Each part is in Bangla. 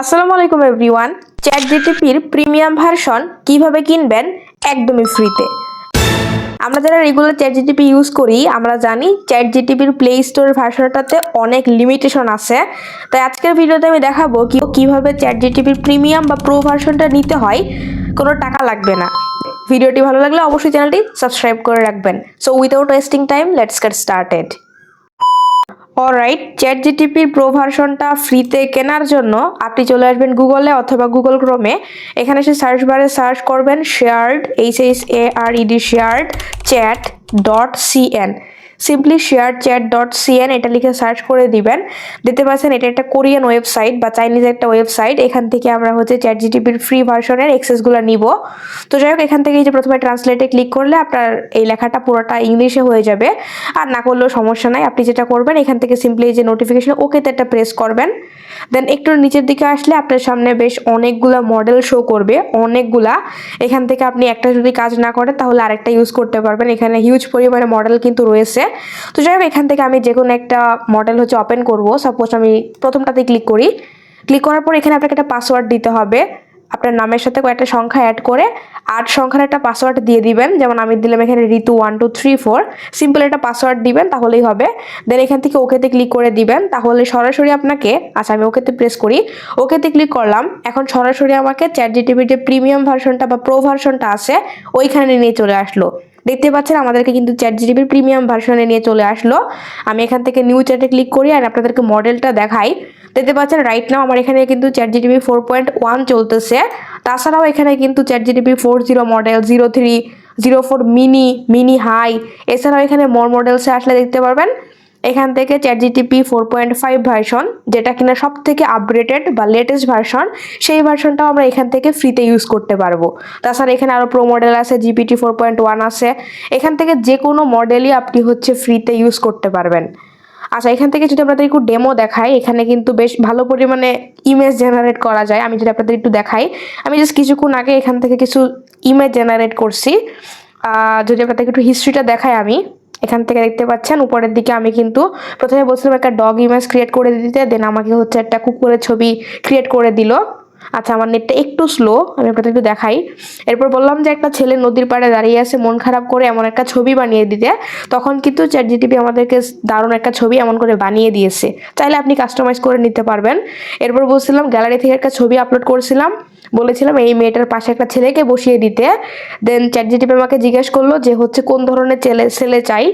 আসসালামু আলাইকুম এভরিওয়ান। চ্যাট জিটিপির প্রিমিয়াম ভার্সন কীভাবে কিনবেন একদমই ফ্রিতে। আমরা যারা রেগুলার চ্যাট জিটিপি ইউজ করি, আমরা জানি চ্যাট জিটিপির প্লে স্টোরের ভার্সনটাতে অনেক লিমিটেশন আছে। তাই আজকের ভিডিওতে আমি দেখাবো কি কীভাবে চ্যাট জিটিপির প্রিমিয়াম বা প্রো ভার্সনটা নিতে হয়। কোনো টাকা লাগবে না। ভিডিওটি ভালো লাগলে অবশ্যই চ্যানেলটি সাবস্ক্রাইব করে রাখবেন। So without wasting time let's get started alright chat জিটিপির pro ভার্সনটা ফ্রিতে কেনার জন্য আপনি চলে আসবেন গুগলে অথবা গুগল ক্রোমে এখানে এসে সার্চ বারে সার্চ করবেন shared H H A R E D shared chat dot CN simply share chat dot CN এটা লিখে সার্চ করে দিবেন। দেখতে পাচ্ছেন, এটা একটা কোরিয়ান ওয়েবসাইট বা চাইনিজ একটা ওয়েবসাইট এখান থেকে আমরা হচ্ছে চ্যাট জিটিপির ফ্রি ভার্সনের এক্সেসগুলো নিব। তো যাই হোক, এখান থেকে যে প্রথমে ট্রান্সলেটে ক্লিক করলে আপনার এই লেখাটা পুরোটা ইংলিশে হয়ে যাবে। আর না করলেও সমস্যা নাই, আপনি যেটা করবেন, এখান থেকে সিম্পলি যে নোটিফিকেশন ওকেতে একটা প্রেস করবেন। দেন একটু নিচের দিকে আসলে আপনার সামনে বেশ অনেকগুলা মডেল শো করবে, অনেকগুলা। এখান থেকে আপনি একটা যদি কাজ না করে তাহলে আরেকটা ইউজ করতে পারবেন। এখানে হিউজ পরিমাণে মডেল কিন্তু রয়েছে। তো যাই হোক, এখান থেকে আমি যে কোনো একটা মডেল হচ্ছে ওপেন করব। সাপোজ আমি প্রথমটাতে ক্লিক করি। ক্লিক করার পর এখানে আপনাকে একটা পাসওয়ার্ড দিতে হবে। আপনার নামের সাথে কয়েকটা সংখ্যা অ্যাড করে আট সংখ্যার একটা পাসওয়ার্ড দিয়ে দিবেন। যেমন আমি দিলাম এখানে Ritu one two three four simple একটা পাসওয়ার্ড দিবেন, তাহলেই হবে। দেন এখান থেকে ওকেতে ক্লিক করে দিবেন। তাহলে সরাসরি আপনাকে আচ্ছা আমি ওকেতে প্রেস করি। ওকেতে ক্লিক করলাম। এখন সরাসরি আমাকে চ্যাট জিটিভির যে প্রিমিয়াম ভার্সনটা বা প্রো ভার্সনটা আছে, ওইখানে নিয়ে চলে আসলো। দেখতে পাচ্ছেন আমাদেরকে কিন্তু চ্যাট জিবির প্রিমিয়াম ভার্সনে নিয়ে চলে আসলো। আমি এখান থেকে নিউ চ্যাটে ক্লিক করি আর আপনাদেরকে মডেলটা দেখাই। দেখতে পাচ্ছেন রাইট নাও আমার এখানে কিন্তু chat GB four point one চলতেছে। তাছাড়াও এখানে কিন্তু chat GB four zero model zero three zero four mini mini high এছাড়াও এখানে মোর মডেলসে আসলে দেখতে পারবেন। এখান থেকে chat GTP four point five version যেটা কিনা সব থেকে আপগ্রেডেড বা লেটেস্ট ভার্সন সেই ভার্সনটাও আমরা এখান থেকে ফ্রিতে ইউজ করতে পারব। তাছাড়া এখানে আরও প্রো মডেল আছে জিপিটি ফোর পয়েন্ট ওয়ান আছে। এখান থেকে যে কোনো মডেলই আপনি হচ্ছে ফ্রিতে ইউজ করতে পারবেন। আচ্ছা এখান থেকে যদি আপনাদের একটু ডেমো দেখাই, এখানে কিন্তু বেশ ভালো পরিমাণে ইমেজ জেনারেট করা যায়। আমি যদি আপনাদের একটু দেখাই, আমি জাস্ট কিছুক্ষণ আগে এখান থেকে কিছু ইমেজ জেনারেট করছি। যদি আপনাদের একটু হিস্ট্রিটা দেখাই আমি। এখান থেকে দেখতে পাচ্ছেন, উপরের দিকে আমি কিন্তু প্রথমে বলছিলাম একটা ডগ ইমেজ ক্রিয়েট করে দিতে দেন আমাকে হচ্ছে একটা কুকুরের ছবি ক্রিয়েট করে দিল। আচ্ছা আমার নেটটা একটু স্লো আমি আপনাদের একটু দেখাই। এরপর বললাম যে একটা ছেলে নদীর পাড়ে দাঁড়িয়ে আছে, মন খারাপ করে এমন একটা ছবি বানিয়ে দিতে। তখন কিন্তু চ্যাট জিটিপি আমাদেরকে দারুণ একটা ছবি এমন করে বানিয়ে দিয়েছে। চাইলে আপনি কাস্টমাইজ করে নিতে পারবেন। এরপর বলছিলাম গ্যালারি থেকে একটা ছবি আপলোড করেছিলাম। বলেছিলাম, এই মেয়েটার পাশে একটা ছেলেকে বসিয়ে দিতে। দেন চ্যাট জিটিপি আমাকে জিজ্ঞেস করল যে, হচ্ছে কোন ধরনের ছেলে ছেলে চাই?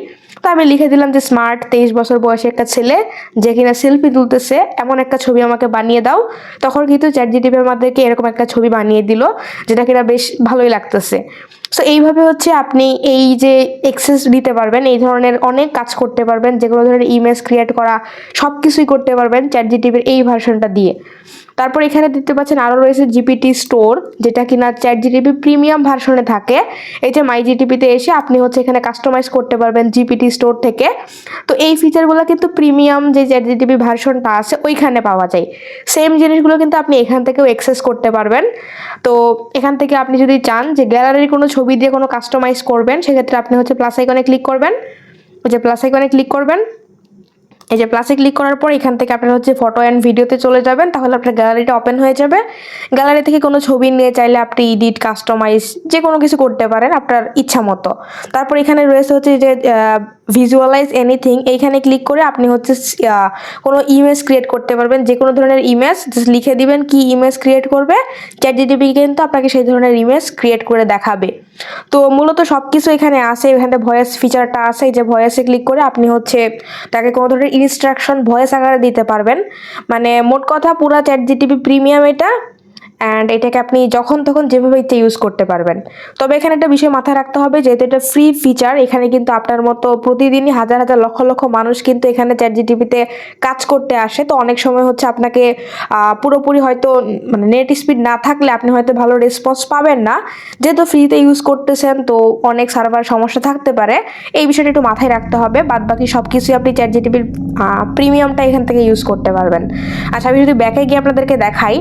তো আমি লিখে দিলাম যে, স্মার্ট তেইশ বছর বয়সে একটা ছেলে যে কিনা সেলফি তুলতেছে, এমন একটা ছবি আমাকে বানিয়ে দাও। তখন কিন্তু চ্যাট জিটিপি আমাদেরকে এরকম একটা ছবি বানিয়ে দিল, যেটা কিনা বেশ ভালোই লাগতেছে। সো এইভাবে হচ্ছে আপনি এই যে এক্সেস দিতে পারবেন, এই ধরনের অনেক কাজ করতে পারবেন যে কোনো ধরনের ইমেজ ক্রিয়েট করা সব কিছুই করতে পারবেন চ্যাট জিটিভির এই ভার্সনটা দিয়ে। তারপর এখানে দেখতে পাচ্ছেন আরও রয়েছে জিপিটি স্টোর যেটা কিনা চ্যাট জিটিপি প্রিমিয়াম ভার্সনে থাকে। এই যে মাই জিটিপিতে এসে আপনি হচ্ছে এখানে কাস্টমাইজ করতে পারবেন জিপিটি স্টোর থেকে। তো এই ফিচারগুলো কিন্তু প্রিমিয়াম যে চ্যাট জিটিপি ভার্সনটা আছে, ওইখানে পাওয়া যায়। সেম জিনিসগুলো কিন্তু আপনি এখান থেকেও অ্যাক্সেস করতে পারবেন। তো এখান থেকে আপনি যদি চান যে গ্যালারির কোনো ছবি দিয়ে কোনো কাস্টমাইজ করবেন, সেক্ষেত্রে আপনি হচ্ছে প্লাস আইকনে ক্লিক করবেন। যে প্লাস আইকনে ক্লিক করবেন। এই যে প্লাসে ক্লিক করার পর এখান থেকে আপনার হচ্ছে ফটো অ্যান্ড ভিডিওতে চলে যাবেন, তাহলে আপনার গ্যালারিটা ওপেন হয়ে যাবে। গ্যালারি থেকে কোনো ছবি নিয়ে চাইলে আপনি এডিট কাস্টমাইজ যে কোনো কিছু করতে পারেন আপনার ইচ্ছা মতো। তারপর এখানে রয়েছে হচ্ছে যে ভিজুয়ালাইজ এনিথিং এইখানে ক্লিক করে আপনি হচ্ছে কোনো ইমেজ ক্রিয়েট করতে পারবেন যে কোনো ধরনের ইমেজ জাস্ট লিখে দিবেন কি ইমেজ ক্রিয়েট করবে চ্যাট জিটিপি কিন্তু আপনাকে সেই ধরনের ইমেজ ক্রিয়েট করে দেখাবে। তো মূলত সব কিছু এখানে আছে, এখানে ভয়েস ফিচারটা আছে যে ভয়েসে ক্লিক করে আপনি হচ্ছে, তাকে কোনো ধরনের ইনস্ট্রাকশন ভয়েস আকারে দিতে পারবেন। মানে মোট কথা পুরা চ্যাট জিটিপি প্রিমিয়াম এটা। অ্যান্ড এটাকে আপনি যখন তখন যেভাবে ইচ্ছে ইউজ করতে পারবেন। তবে এখানে একটা বিষয় মাথায় রাখতে হবে, যেহেতু এটা ফ্রি ফিচার এখানে কিন্তু আপনার মতো প্রতিদিনই হাজার হাজার, লক্ষ লক্ষ মানুষ কিন্তু এখানে চ্যাট জিটিপিতে কাজ করতে আসে। তো অনেক সময় হচ্ছে আপনাকে পুরোপুরি হয়তো মানে নেট স্পিড না থাকলে আপনি হয়তো ভালো রেসপন্স পাবেন না। যেহেতু ফ্রিতে ইউজ করতেছেন, তো অনেক সার্ভার সমস্যা থাকতে পারে। এই বিষয়টা একটু মাথায় রাখতে হবে। বাদ বাকি সব কিছুই আপনি চ্যাট জিটিপির প্রিমিয়ামটা এখান থেকে ইউজ করতে পারবেন। আচ্ছা আমি যদি ব্যাকে গিয়ে আপনাদেরকে দেখাই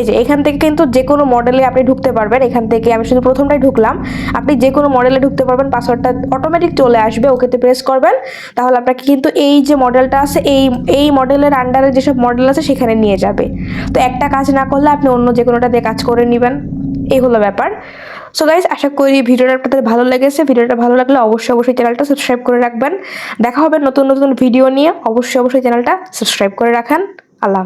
এই যে, এখান থেকে কিন্তু যে কোনো মডেলে আপনি ঢুকতে পারবেন। এখান থেকে আমি শুধু প্রথমটাই ঢুকলাম। আপনি যে কোনো মডেলে ঢুকতে পারবেন পাসওয়ার্ডটা অটোমেটিক চলে আসবে, ওকেতে প্রেস করবেন। তাহলে আপনাকে কিন্তু এই যে মডেলটা আছে, এই এই মডেলের আন্ডারে যেসব মডেল আছে, সেখানে নিয়ে যাবে। তো একটা কাজ না করলে আপনি অন্য যে কোনোটা দিয়ে কাজ করে নেবেন। এই হলো ব্যাপার। সো গাইজ আশা করি ভিডিওটা আপনাদের ভালো লেগেছে। ভিডিওটা ভালো লাগলে অবশ্যই অবশ্যই চ্যানেলটা সাবস্ক্রাইব করে রাখবেন। দেখা হবে নতুন নতুন ভিডিও নিয়ে। অবশ্যই অবশ্যই চ্যানেলটা সাবস্ক্রাইব করে রাখান। আল্লাহ